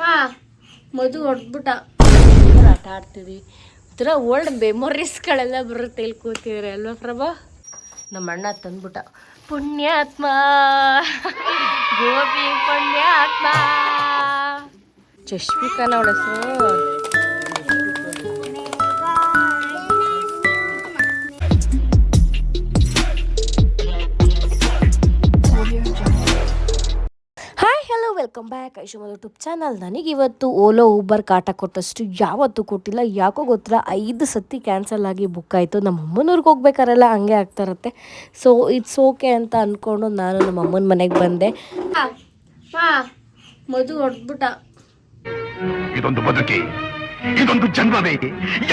ಹಾ ಮಧು ಹೊಡೆದ್ಬಿಟ್ಟ. ಆಟ ಆಡ್ತೀವಿ. ಒಂಥರ ಓಲ್ಡ್ ಮೆಮೊರೀಸ್ಗಳೆಲ್ಲ ಬರುತ್ತೆ ಇಲ್ಲಿ ಕೂತಿದ್ರೆ ಅಲ್ವಾ ಪ್ರಭಾ? ನಮ್ಮ ಅಣ್ಣ ತಂದ್ಬಿಟ್ಟ ಪುಣ್ಯಾತ್ಮ ಗೋಪಿ ಪುಣ್ಯಾತ್ಮ. ಚಶ್ಮಿಕನ ಅವಳ ಹೆಸರು. ವೆಲ್ಕಮ್ ಬ್ಯಾಕ್ ಐಶುಮದ ಯೂಟ್ಯೂಬ್ ಚಾನಲ್ ನನಗಿವತ್ತು ಓಲೋ ಊಬರ್ ಕಾಟ ಕೊಟ್ಟಷ್ಟು ಯಾವತ್ತೂ ಕೊಟ್ಟಿಲ್ಲ. ಯಾಕೋ ಗೊತ್ತಿಲ್ಲ ಐದು ಸತಿ ಕ್ಯಾನ್ಸಲ್ ಆಗಿ ಬುಕ್ ಆಯಿತು. ನಮ್ಮ ಅಮ್ಮನವ್ರಿಗೆ ಹೋಗ್ಬೇಕಾರೆಲ್ಲ ಹಂಗೆ ಆಗ್ತಾರತ್ತೆ ಸೊ ಇಟ್ಸ್ ಓಕೆ ಅಂತ ಅಂದ್ಕೊಂಡು ನಾನು ನಮ್ಮ ಅಮ್ಮನ ಮನೆಗೆ ಬಂದೆ. ಮಧು ಹೊಡೆದ್ಬಿಟ್ಟ. ಇದೊಂದು ಬದುಕಿ ಇದೊಂದು ಜನ್ಮವೇ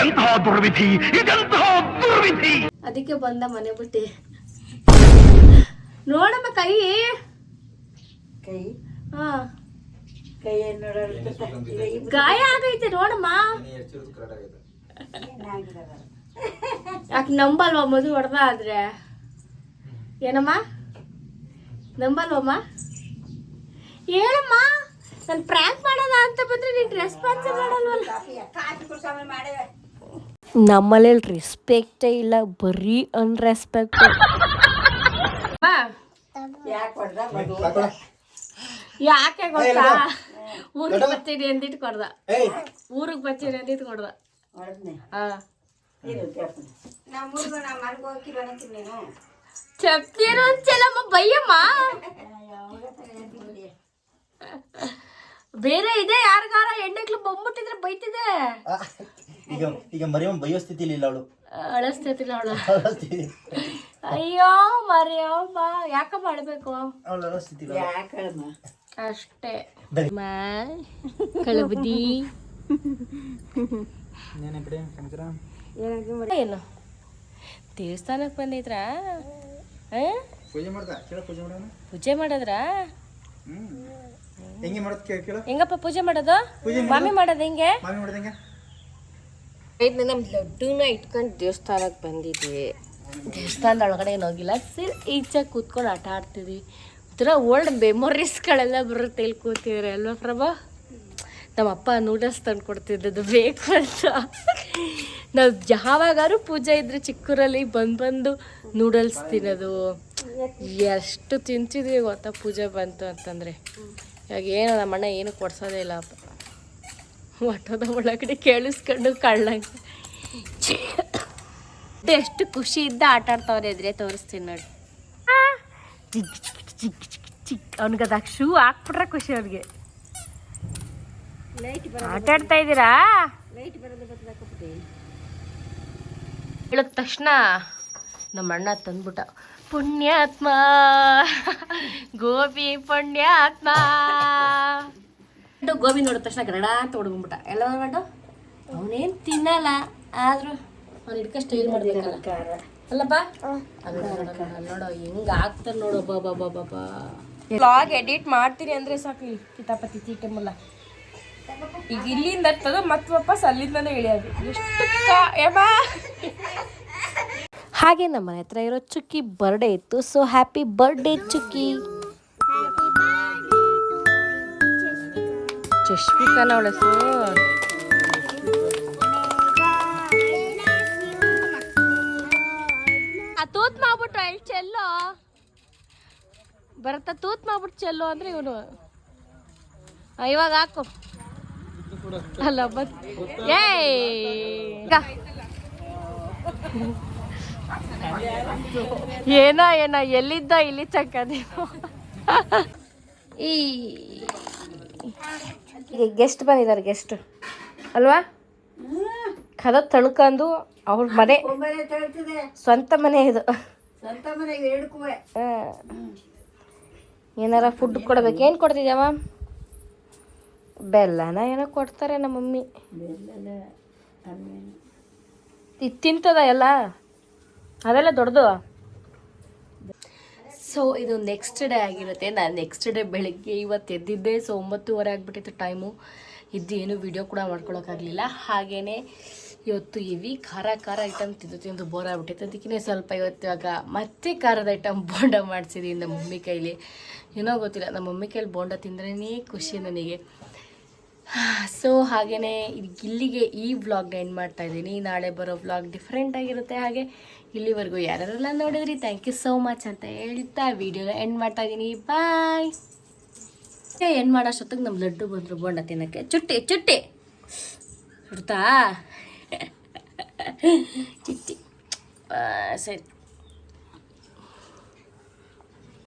ಎಂತಹ ದುರ್ವಿಧಿ ಇದೆಂತಹ ದುರ್ವಿಧಿ? ಅದಕ್ಕೆ ಬಂದ ಮನೆ ಬಿಟ್ಟಿ. ನೋಡಮ್ಮ ಕೈ. ಕೈ? ಹಾ. ಗಾಯ ಆಗೈತೆ ನೋಡಮ್ಮ. ಯಾಕೆ ನಂಬಲ್ವಾ ಮದುವೆ ಹೊಡೆದ ಆದ್ರೆ? ಏನಮ್ಮ? ನಂಬಲ್ವಮ್ಮ? ಹೇಳಮ್ಮ ನಾನು ಪ್ರ್ಯಾಂಕ್ ಮಾಡೋಣ ಅಂತ ಬಂದ್ರೆ ನೀನು ರೆಸ್ಪಾನ್ಸ್ ಮಾಡಲ್ವಲ್ಲ. ನಮ್ಮಲ್ಲಿ ರೆಸ್ಪೆಕ್ಟೇ ಇಲ್ಲ ಬರೀ ಅನ್ರೆಸ್ಪೆಕ್ಟ್ ಯಾಕೆ ಯಾಕೆ ಗೊತ್ತಾ ಊರಿಗೆ ಬರ್ತೀನಿ ಅಂದಿಟ್ಟು ಕೊಡ್ದ ಊರಿಗೆ ಬರ್ತೀನಿ ಅಂದಿಟ್ಟು ಕೊಡ್ದ ಹೊಡ್ದ್ನೆ ಹಾ ಇರು ನಮ್ಮೂರ್ಗು ನಾ ಮನೆಗೆ ಹೋಗಿ ಬಂದಿದ್ದೀನಿ ನೀನು చెప్తారు చెల్లమ్మ భయ్యమ్మా ಬೇರೆ ಇದೆ ಯಾರಿಗಾರ ಹೆಣ್ಣಕ್ಲು ಬಂದ್ಬಿಟ್ಟಿದ್ರೆ ಬೈತಿದೆ ಆ, ಈಗ ಈಗ ಮರಿಯಮ್ಮ ಬೈಯೋ ಸ್ಥಿತಿಲಿ ಇಲ್ಲ ಅವಳು ಅಳಿಸ್ತೈತಿಲ್ಲ ಅವಳು ಅಯ್ಯೋ ಮರಿಯಮ್ಮ ಯಾಕ ಮಾಡ್ಬೇಕು? ಅವಳು ಸ್ಥಿತಿ ಅಷ್ಟೇ. ಕಳಬುದಿ ಏನು? ದೇವಸ್ಥಾನಕ್ಕೆ ಬಂದಿದ್ರಾ? ಪೂಜೆ ಮಾಡದ್ರ ಕೇಳ ಪೂಜೆ ಮಾಡೋಣ. ಪೂಜೆ ಮಾಡಿದ್ರಾ? ಹೆಂಗೆ ಮಾಡೋದು ಕೇಳ ಕೇಳ. ಹೆಂಗಪ್ಪ ಪೂಜೆ ಮಾಡೋದು? ಮಾಮಿ ಮಾಡೋದು? ಹೆಂಗೆ? ನಮ್ಮ ಲಡ್ಡುನ ಇಟ್ಕೊಂಡು ದೇವಸ್ಥಾನಕ್ಕೆ ಬಂದಿದ್ವಿ. ದೇವಸ್ಥಾನದ ಒಳಗಡೆ ಏನು ಹೋಗಿಲ್ಲ ಸಿರ್ ಈಚೆ ಕೂತ್ಕೊಂಡು ಆಟ ಆಡ್ತೀವಿ ಒಂಥರ ಓಲ್ಡ್ ಮೆಮೊರೀಸ್ಗಳೆಲ್ಲ ಬರುತ್ತೆ ಇಲ್ಲಿ ಕೂತಿದ್ರೆ ಅಲ್ವಾ ಪ್ರಭಾ? ನಮ್ಮ ಅಪ್ಪ ನೂಡಲ್ಸ್ ತಂದು ಕೊಡ್ತಿದ್ದದ್ದು ಬೇಕು ಅಂತ. ನಾವು ಯಾವಾಗಾದ್ರೂ ಪೂಜೆ ಇದ್ರೆ ಚಿಕ್ಕೂರಲ್ಲಿ ಬಂದು ಬಂದು ನೂಡಲ್ಸ್ ತಿನ್ನೋದು. ಎಷ್ಟು ತಿಂತಿದ್ವಿ ಗೊತ್ತಾ ಪೂಜೆ ಬಂತು ಅಂತಂದರೆ. ಇವಾಗ ಏನು ನಮ್ಮ ಅಣ್ಣ ಏನು ಕೊಡ್ಸೋದೇ ಇಲ್ಲ. ಅಪ್ಪ ಒಟ್ಟದ ಒಳಗಡೆ ಕೇಳಿಸ್ಕೊಂಡು ಕಳ್ಳಂಗೆ ಎಷ್ಟು ಖುಷಿಯಿಂದ ಆಟ ಆಡ್ತಾವ್ರೆ ಎದ್ರೆ ತೋರಿಸ್ತೀನಿ ನೋಡಿ. ಅವ್ನಿಗೆ ಅದಕ್ಕೆ ಶೂ ಹಾಕ್ಬಿಟ್ರೆ ಖುಷಿ ಅವ್ರಿಗೆ ಆಟ ಆಡ್ತಾ ಇದ್ದೀರಾ? ಹೇಳಿದ ತಕ್ಷಣ ನಮ್ಮ ಅಣ್ಣ ತಂದ್ಬಿಟ್ಟ ಪುಣ್ಯಾತ್ಮ ಗೋಬಿ ಪುಣ್ಯಾತ್ಮ. ಗೋಬಿ ನೋಡಿದ ತಕ್ಷಣ ಗಡಾ ಅಂತ ಹೊಡ್ಕೊಂಡ್ಬಿಟ್ಟ. ಎಲ್ಲ ಅವನೇನ್ ಅವನೇನು ತಿನ್ನಲ್ಲ ಆದ್ರೂ ಅವ್ನು ಹಿಡ್ಕ ಸ್ಟೈಲ್ ಮಾಡ್ಬೇಕಲ್ಲ. ಅಲ್ಲಪ್ಪ? ನೋಡೋ ನೋಡು, ಅಲ್ಲಿ ನೋಡೋ ಹೆಂಗ್ ಬಾ ನೋಡು ಬಾಬಾ ಬಾಬಾ ಬಾ ಬ್ಲಾಗ್ ಎಡಿಟ್ ಮಾಡ್ತೀನಿ ಅಂದ್ರೆ ಸಾಕು ಇಲ್ಲಿ ಕಿತಾಪತಿ ತೀಟಮಲ್ಲ ಈಗ ಇಲ್ಲಿಂದ ಹತ್ತದು ಮತ್ತೆ ವಾಪಸ್ ಅಲ್ಲಿಂದನೇ ಇಳಿಯೋದು. ಎಷ್ಟು. ಹಾಗೆ ನಮ್ಮ ಮನೆ ಹತ್ರ ಇರೋ ಚುಕ್ಕಿ ಬರ್ಡೇ ಇತ್ತು ಸೊ ಹ್ಯಾಪಿ ಬರ್ಡೇ ಚುಕ್ಕಿ. ಚಶ್ವಿಕನ ಅವಳ ಚೆಲ್ಲೋ? ಬರತ್ತ ತೂತ್ ಮಾಡ್ಬಿಟ್ಟು ಚೆಲ್ಲೋ ಅಂದ್ರೆ ಇವನು. ಇವಾಗ ಹಾಕು. ಅಲ್ಲ ಬತ್ ಏಯ್! ಏನ ಏನೋ ಎಲ್ಲಿದ್ದ ಇಲ್ಲಿ ಚಕ್ಕ ನೀನು? ಈ ಗೆಸ್ಟ್ ಬಂದಿದ್ದಾರೆ ಗೆಸ್ಟ್ ಅಲ್ವಾ? ಕದ ತಳ್ಕೊಂಡು ಅವ್ರ ಮನೆ ಸ್ವಂತ ಮನೆ ಇದು. ಏನಾರ ಫುಡ್ ಕೊಡ್ಬೇಕು. ಏನು ಕೊಡ್ತಿದ್ಯಾವ ಬೆಲ್ಲನ ಏನೋ ಕೊಡ್ತಾರೆ ನಮ್ಮ ಮಮ್ಮಿ. ಇದು ತಿಂತದ ಎಲ್ಲ? ಅದೆಲ್ಲ ದೊಡ್ಡದು? ಸೊ ಇದು ನೆಕ್ಸ್ಟ್ ಡೇ ಆಗಿರುತ್ತೆ. ನಾನು ನೆಕ್ಸ್ಟ್ ಡೇ ಬೆಳಗ್ಗೆ ಇವತ್ತು ಎದ್ದಿದ್ದೆ. ಸೊ ಒಂಬತ್ತುವರೆ ಆಗಿಬಿಟ್ಟಿತ್ತು ಟೈಮು ಇದ್ದು ಏನು ವಿಡಿಯೋ ಕೂಡ ಮಾಡ್ಕೊಳಕ್ಕಾಗಲಿಲ್ಲ. ಹಾಗೆಯೇ ಇವತ್ತು ಇವಿ ಖಾರ ಖಾರ ಐಟಮ್ ತಿಂದು ತಿಂದು ಬೋರ್ ಆಗ್ಬಿಟ್ಟಿತ್ತು. ಅದಕ್ಕೆ ಸ್ವಲ್ಪ ಇವತ್ತು ಇವಾಗ ಮತ್ತೆ ಖಾರದ ಐಟಮ್ ಬೋಂಡ ಮಾಡಿಸಿದ್ದೀನಿ ನಮ್ಮ ಮಮ್ಮಿ ಕೈಲಿ. ಏನೋ ಗೊತ್ತಿಲ್ಲ, ನಮ್ಮ ಮಮ್ಮಿ ಕೈಲಿ ಬೋಂಡ ತಿಂದ್ರೇ ಖುಷಿ ನನಗೆ. ಸೊ ಹಾಗೆಯೇ ಇಲ್ಲಿಗೆ ಈ ವ್ಲಾಗ್ನ ಎಂಡ್ ಮಾಡ್ತಾ ಇದ್ದೀನಿ. ನಾಳೆ ಬರೋ ವ್ಲಾಗ್ ಡಿಫ್ರೆಂಟ್ ಆಗಿರುತ್ತೆ. ಹಾಗೆ ಇಲ್ಲಿವರೆಗೂ ಯಾರೆಲ್ಲ ನೋಡಿದ್ರಿ ಥ್ಯಾಂಕ್ ಯು ಸೋ ಮಚ್ ಅಂತ ಹೇಳ್ತಾ ವೀಡಿಯೋನ ಎಂಡ್ ಮಾಡ್ತಾ ಇದ್ದೀನಿ. ಬಾಯ್ ಎಂಡ್ ಮಾಡೋಷ್ಟೊತ್ತಿಗೆ ನಮ್ಮ ಲಡ್ಡು ಬಂದರು ಬೋಂಡ ತಿನ್ನೋಕ್ಕೆ. ಚುಟ್ಟಿ ಚುಟ್ಟಿ. ಸುಡ್ತಾ ಚಿಟ್ಟಿ ಆ, ಸರಿ